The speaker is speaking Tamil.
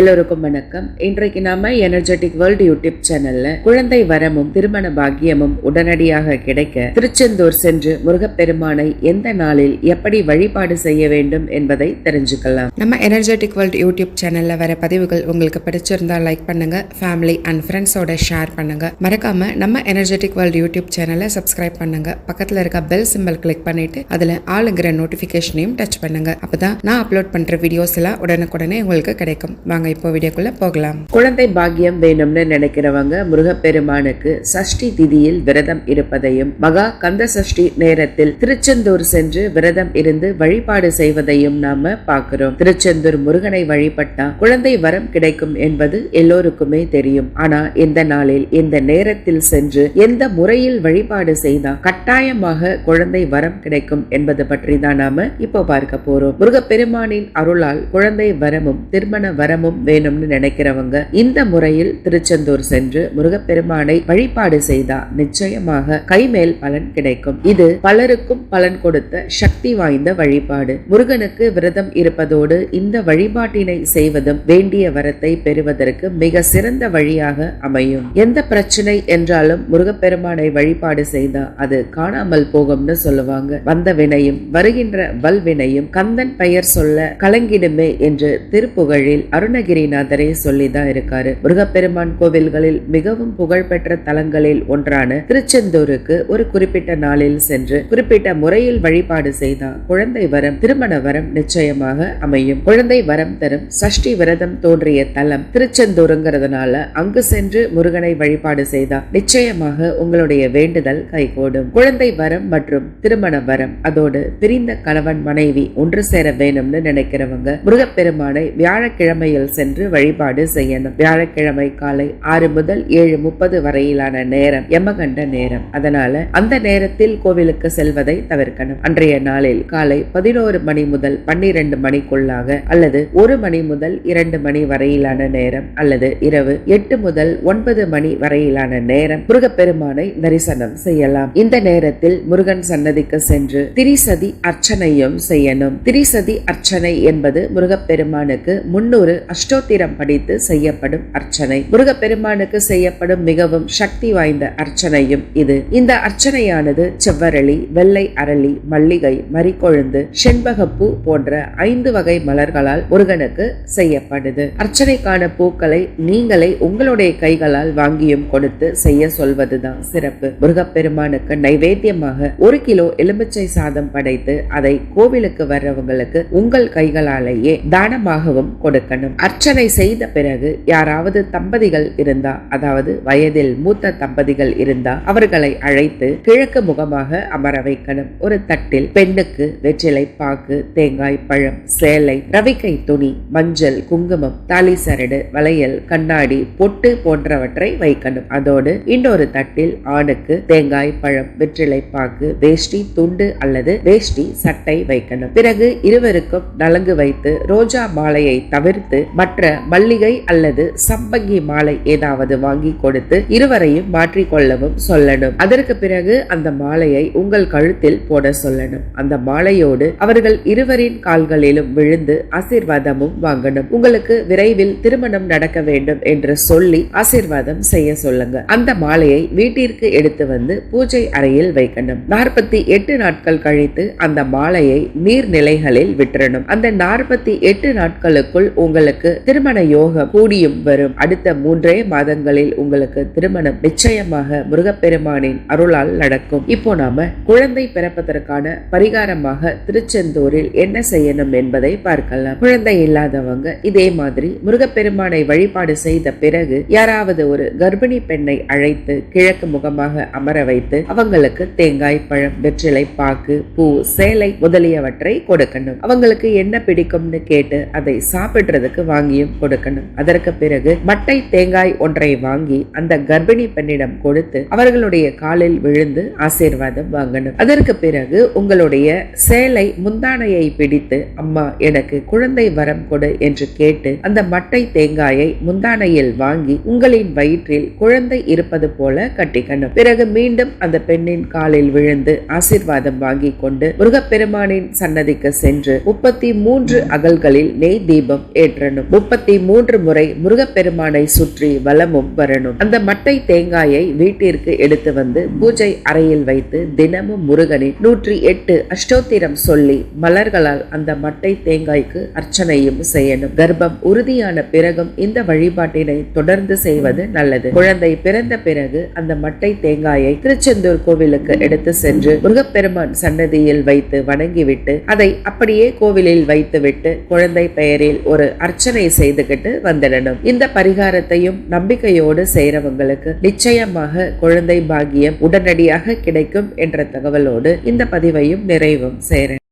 எல்லோருக்கும் வணக்கம். இன்றைக்கு நாம எனர்ஜெட்டிக் வேர்ல்டு யூடியூப் சேனல்ல குழந்தை வரமும் திருமண பாக்கியமும் உடனடியாக கிடைக்க திருச்செந்தூர் சென்று முருகப்பெருமானை எந்த நாளில் எப்படி வழிபாடு செய்ய வேண்டும் என்பதை தெரிஞ்சுக்கலாம். நம்ம எனர்ஜெட்டிக் வேர்ல்ட் யூடியூப் சேனல்ல வர பதிவுகள் உங்களுக்கு பிடிச்சிருந்தா லைக் பண்ணுங்க ஃபேமிலி அண்ட் ஃப்ரெண்ட்ஸோட ஷேர் பண்ணுங்க. மறக்காம நம்ம எனர்ஜெட்டிக் வேர்ல்ட் யூடியூப் சேனலை சப்ஸ்கிரைப் பண்ணுங்க. பக்கத்துல இருக்க பெல் சிம்பிள் கிளிக் பண்ணிட்டு அதுல ஆளுங்கிற நோட்டிபிகேஷனையும் டச் பண்ணுங்க. அப்பதான் நான் அப்லோட் பண்ற வீடியோஸ் எல்லாம் உடனுக்குடனே உங்களுக்கு கிடைக்கும். வாங்க இப்போ வீடியோக்குள்ள போகலாம். குழந்தை பாக்கியம் வேணும்னு நினைக்கிறவங்க முருகப்பெருமானுக்கு சஷ்டி திதியில் விரதம் இருப்பதையும் மகா கந்த சஷ்டி நேரத்தில் திருச்செந்தூர் சென்று விரதம் இருந்து வழிபாடு செய்வதையும் நாம பார்க்கிறோம். திருச்செந்தூர் முருகனை வழிபட்டா குழந்தை வரம் கிடைக்கும் என்பது எல்லோருக்குமே தெரியும். ஆனா இந்த நாளில் இந்த நேரத்தில் சென்று எந்த முறையில் வழிபாடு செய்தா கட்டாயமாக குழந்தை வரம் கிடைக்கும் என்பது பற்றி தான் நாம இப்போ பார்க்க போறோம். முருகப்பெருமானின் அருளால் குழந்தை வரமும் திருமண வரமும் வேணும்னு நினைக்கிறவங்க இந்த முறையில் திருச்செந்தூர் சென்று முருகப்பெருமானை வழிபாடு செய்தா நிச்சயமாக கைமேல் பலன் கிடைக்கும். இது பலருக்கும் பலன் கொடுத்த சக்தி வாய்ந்த வழிபாடு. முருகனுக்கு விரதம் இருப்பதோடு இந்த வழிபாட்டினை செய்வதும் வேண்டிய வரத்தை பெறுவதற்கு மிக சிறந்த வழியாக அமையும். எந்த பிரச்சனை என்றாலும் முருகப்பெருமானை வழிபாடு செய்தா அது காணாமல் போகும்னு சொல்லுவாங்க. வந்த வினையும் வருகின்ற வல்வினையும் கந்தன் பெயர் சொல்ல கலங்கிடுமே என்று திருப்புகழில் அருணகிரிநாதரே சொல்லிதான் இருக்காரு. முருகப்பெருமான் கோவில்களில் மிகவும் புகழ்பெற்ற தலங்களில் ஒன்றான திருச்செந்தூருக்கு ஒரு குறிப்பிட்ட நாளில் சென்று குறிப்பிட்ட முறையில் வழிபாடு செய்தால் குழந்தை வரம் திருமண வரம் நிச்சயமாக அமையும். குழந்தை வரம் தரும் சஷ்டி விரதம் தோன்றிய தலம் திருச்செந்தூருங்கிறதுனால அங்கு சென்று முருகனை வழிபாடு செய்தால் நிச்சயமாக உங்களுடைய வேண்டுதல் கைகூடும். குழந்தை வரம் மற்றும் திருமண வரம் அதோடு பிரிந்த கணவன் மனைவி ஒன்று சேர வேணும்னு நினைக்கிறவங்க முருகப்பெருமானை வியாழக்கிழமையில் சென்று வழிபாடு செய்யணும். வியாழக்கிழமை காலை ஆறு முதல் ஏழு முப்பது வரையிலான நேரம் யமகண்ட நேரம். அதனால அந்த நேரத்தில் கோவிலுக்கு செல்வதை தவிர்க்கணும். அன்றைய நாளில் காலை பதினோரு மணி முதல் பன்னிரண்டு மணிக்குள்ளாக அல்லது ஒரு மணி முதல் இரண்டு மணி வரையிலான நேரம் அல்லது இரவு எட்டு முதல் ஒன்பது மணி வரையிலான நேரம் முருகப்பெருமானை தரிசனம் செய்யலாம். இந்த நேரத்தில் முருகன் சன்னதிக்கு சென்று திரிசதி அர்ச்சனையும் செய்யணும். திரிசதி அர்ச்சனை என்பது முருகப்பெருமானுக்கு முன்னூறு அஷ்டோத்திரம் படித்து செய்யப்படும் அர்ச்சனை. முருகப்பெருமானுக்கு செய்யப்படும் மிகவும் சக்தி வாய்ந்த அர்ச்சனையும் இது. இந்த அர்ச்சனையானது செவ்வரளி வெள்ளை அரளி மல்லிகை மறிக்கொழுந்து செண்பகப்பூ போன்ற ஐந்து வகை மலர்களால் முருகனுக்கு செய்யப்படுது. அர்ச்சனைக்கான பூக்களை நீங்களே உங்களுடைய கைகளால் வாங்கியும் கொடுத்து செய்ய சொல்வதுதான் சிறப்பு. முருகப்பெருமானுக்கு நைவேத்தியமாக ஒரு கிலோ எலுமிச்சை சாதம் படைத்து அதை கோவிலுக்கு வர்றவங்களுக்கு உங்கள் கைகளாலேயே தானமாகவும் கொடுக்கணும். அர்ச்சனை செய்த பிறகு யாராவது தம்பதிகள் இருந்தா அதாவது வயதில் மூத்த தம்பதிகள் இருந்தா அவர்களை அழைத்து கிழக்கு முகமாக அமர வைக்கணும். ஒரு தட்டில் பெண்ணுக்கு வெற்றிலை பாக்கு தேங்காய் பழம் சேலை ரவிக்கை துணி மஞ்சள் குங்குமம் தாலி சரடு வளையல் கண்ணாடி பொட்டு போன்றவற்றை வைக்கணும். அதோடு இன்னொரு தட்டில் ஆணுக்கு தேங்காய் பழம் வெற்றிலை பாக்கு வேஷ்டி துண்டு அல்லது வேஷ்டி சட்டை வைக்கணும். பிறகு இருவருக்கும் நலங்கு வைத்து ரோஜா மாலையை தவிர்த்து மற்ற மல்லிகை அல்லது சம்பங்கி மாலை ஏதாவது வாங்கி கொடுத்து இருவரையும் மாற்றிக்கொள்ளவும் சொல்லணும். அதற்கு பிறகு அந்த மாலையை உங்கள் கழுத்தில் போட சொல்லணும். அந்த மாலையோடு அவர்கள் இருவரின் கால்களிலும் விழுந்து ஆசீர்வாதமும் வாங்கணும். உங்களுக்கு விரைவில் திருமணம் நடக்க வேண்டும் என்று சொல்லி ஆசீர்வாதம் செய்ய சொல்லுங்க. அந்த மாலையை வீட்டிற்கு எடுத்து வந்து பூஜை அறையில் வைக்கணும். நாற்பத்தி எட்டு நாட்கள் கழித்து அந்த மாலையை நீர்நிலைகளில் விட்டுறணும். அந்த நாற்பத்தி எட்டு நாட்களுக்குள் உங்களுக்கு திருமண யோகம் கூடியும் வரும். அடுத்த மூன்றே மாதங்களில் உங்களுக்கு திருமணம் நிச்சயமாக முருகப்பெருமானின் அருளால் நடக்கும். இப்போ நாம குழந்தை பிறப்பதற்கான பரிகாரமாக திருச்செந்தூரில் என்ன செய்யணும் என்பதை பார்க்கலாம். குழந்தை இல்லாதவங்க இதே மாதிரி முருகப்பெருமானை வழிபாடு செய்த பிறகு யாராவது ஒரு கர்ப்பிணி பெண்ணை அழைத்து கிழக்கு முகமாக அமர வைத்து அவங்களுக்கு தேங்காய் பழம் வெற்றிலை பாக்கு பூ சேலை முதலியவற்றை கொடுக்கணும். அவங்களுக்கு என்ன பிடிக்கும்னு கேட்டு அதை சாப்பிடுறதுக்கு வாங்கியும் கொடுக்கணும். அதற்கு பிறகு மட்டை தேங்காய் ஒன்றை வாங்கி அந்த கர்ப்பிணி பெண்ணிடம் கொடுத்து அவர்களுடைய காலில் விழுந்து ஆசீர்வாதம் வாங்கணும். அதற்கு பிறகு உங்களுடைய சேலை முந்தானையை பிடித்து அம்மா எனக்கு குழந்தை வரம் கொடு என்று கேட்டு அந்த மட்டை தேங்காயை முந்தானையில் வாங்கி உங்களின் வயிற்றில் குழந்தை இருப்பது போல கட்டிக்கணும். பிறகு மீண்டும் அந்த பெண்ணின் காலில் விழுந்து ஆசீர்வாதம் வாங்கி கொண்டு முருகப்பெருமானின் சன்னதிக்கு சென்று முப்பத்தி மூன்று அகல்களில் நெய் தீபம் ஏற்றணும். முப்பத்தி மூன்று முறை முருகப்பெருமானை சுற்றி வலமும் வரணும். அந்த மட்டை தேங்காயை வீட்டிற்கு எடுத்து வந்து பூஜை அறையில் வைத்து தினமும் முருகனின் நூற்றி எட்டு அஷ்டோத்திரம் சொல்லி மலர்களால் அந்த மட்டை தேங்காய்க்கு அர்ச்சனையும் செய்யணும். கர்ப்பம் உறுதியான பிறகும் இந்த வழிபாட்டினை தொடர்ந்து செய்வது நல்லது. குழந்தை பிறந்த பிறகு அந்த மட்டை தேங்காயை திருச்செந்தூர் கோவிலுக்கு எடுத்து சென்று முருகப்பெருமான் சன்னதியில் வைத்து வணங்கிவிட்டு அதை அப்படியே கோவிலில் வைத்துவிட்டு குழந்தை பெயரில் ஒரு அர்ச்சனை செய்துகிட்டு வந்துடணும். இந்த பரிகாரத்தையும் நம்பிக்கையோடு செய்யறவங்களுக்கு நிச்சயமாக குழந்தை பாகியம் உடனடியாக கிடைக்கும் என்ற தகவலோடு இந்த பதிவையும் நிறைவும் செய்கிறேன்